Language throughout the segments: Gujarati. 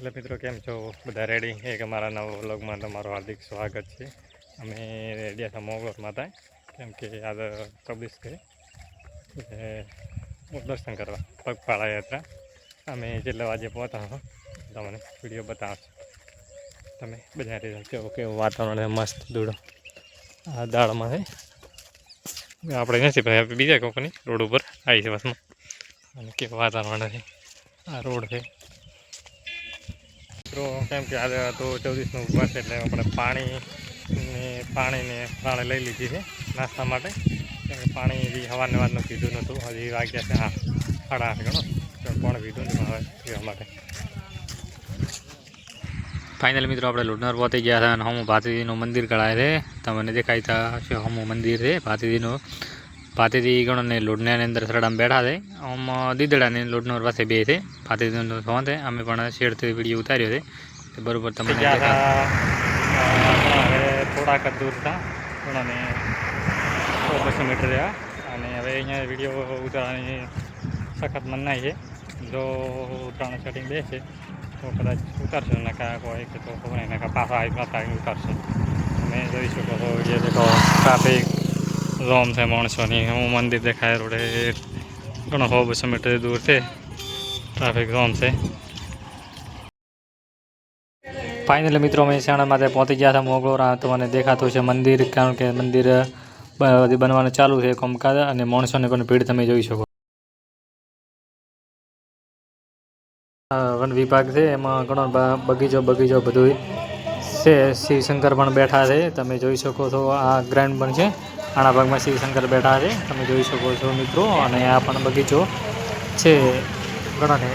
એટલે મિત્રો કેમ છો? બધા રેડી એક અમારા નવા વ્લોગમાં તમારું હાર્દિક સ્વાગત છે. અમે રેડિયા હતા મોગલોરમાં માતા કેમ કે આજ કબીસ ગઈ દર્શન કરવા, પગપાળા યાત્રા. અમે જેટલા વાગે પહોંચતા હો, તમને વીડિયો બતાવશો. તમે બધા રીતે કેવું કેવું વાતાવરણ મસ્ત દૂડો આ દાળમાં છે. આપણે નથી, ભાઈ, બીજા કોકની રોડ ઉપર આવી છે બસમાં. અને કેવું વાતાવરણ છે? આ રોડ છે. મિત્રો, કેમ કે આજે તો ચૌદીસનો ઉપવાસ એટલે આપણે પાણી ને પાણીને પ્રાણે લઈ લીધી છે નાસ્તા માટે. કેમ કે પાણી બી હવાને વારનું પીધું નહોતું. હજી વાગ્યા છે આઠ સાડા આઠ ગણો. પણ પીધું નથી હવે પીવા માટે. ફાઇનલ મિત્રો, આપણે લુડનર પહોંચી ગયા હતા અને હમું ભાતીજીનું મંદિર કળાય છે. તમને દેખાય તા છે હમું મંદિર છે. ભાતીજીનું ભાતીજી ગણો ને લુડનાની અંદર સરડામાં બેઠા છે. આમ દીદડાની લોડનો પાસે બે છે. પાતેથી ફોન છે. અમે પણ શેરથી વીડિયો ઉતાર્યો છે. તે બરોબર તમને થોડાક જ દૂર હતા પણ અમે બસો મીટર રહ્યા. અને હવે અહીંયા વીડિયો ઉતારવાની સખત મનાઈ છે. જો ઉતરાણ સેટિંગ બેસે તો કદાચ ઉતારશે. નકા કોઈ કે તો ખબર નહીં. નકા પાછા આવી પાછા આવીને ઉતારશે. તમે જોઈ શકો છો વીડિયો દેખો ટ્રાફિક જોમ છે માણસોની. હું મંદિર દેખાય રોડે. ઘણો સો બસો મીટર દૂર છે. ટ્રાફિક રોમ છે. ફાઇનલી મિત્રો મહેસાણામાં માટે પહોંચી ગયા હતા મોગલોરા તમને દેખાતું છે મંદિર, કારણ કે મંદિર બનવાનું ચાલુ છે કોમકાજ અને માણસોને પણ ભીડ તમે જોઈ શકો. વન વિભાગ છે, એમાં ઘણો બગીચો બગીચો બધું છે. શિવશંકર પણ બેઠા છે. તમે જોઈ શકો છો આ ગ્રાન્ડ પણ છે. આના ભાગમાં શિવશંકર બેઠા છે. તમે જોઈ શકો છો મિત્રો, અને આ પણ બગીચો છે ઘણો ને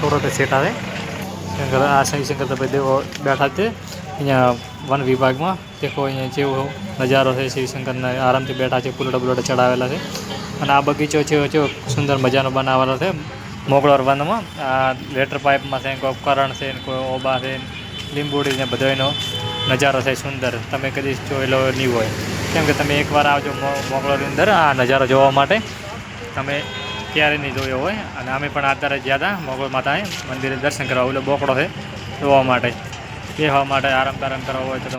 થોડો તે સેટા છે શંકર, આ શનિશંકર ભાઈ દેવો બેઠા છે. અહીંયા વન વિભાગમાં દેખો અહીંયા જેવો નજારો છે. શિવશંકરના આરામથી બેઠા છે પુલડો બુલડો ચડાવેલા છે. અને આ બગીચો છે, જો સુંદર મજાનો બનાવેલો છે મોગળોર વનમાં. આ લેટર પાઇપમાં છે, કોઈ ઉપકરણ છે, કોઈ ઓબા છે, લીંબોડી ને બધાનો નજારો છે સુંદર. તમે કદી જોયેલો નહીં હોય. કેમ કે તમે એકવાર આવજો મો- મોગળોરની અંદર આ નજારો જોવા માટે. તમે ક્યારે નહીં જોયો હોય. અને અમે પણ અત્યારે ગયા હતા મોગલ માતાએ મંદિરે દર્શન કરવા એટલે બોકડો છે, જોવા માટે. બેહવા માટે આરામ તારામ કરવા હોય તો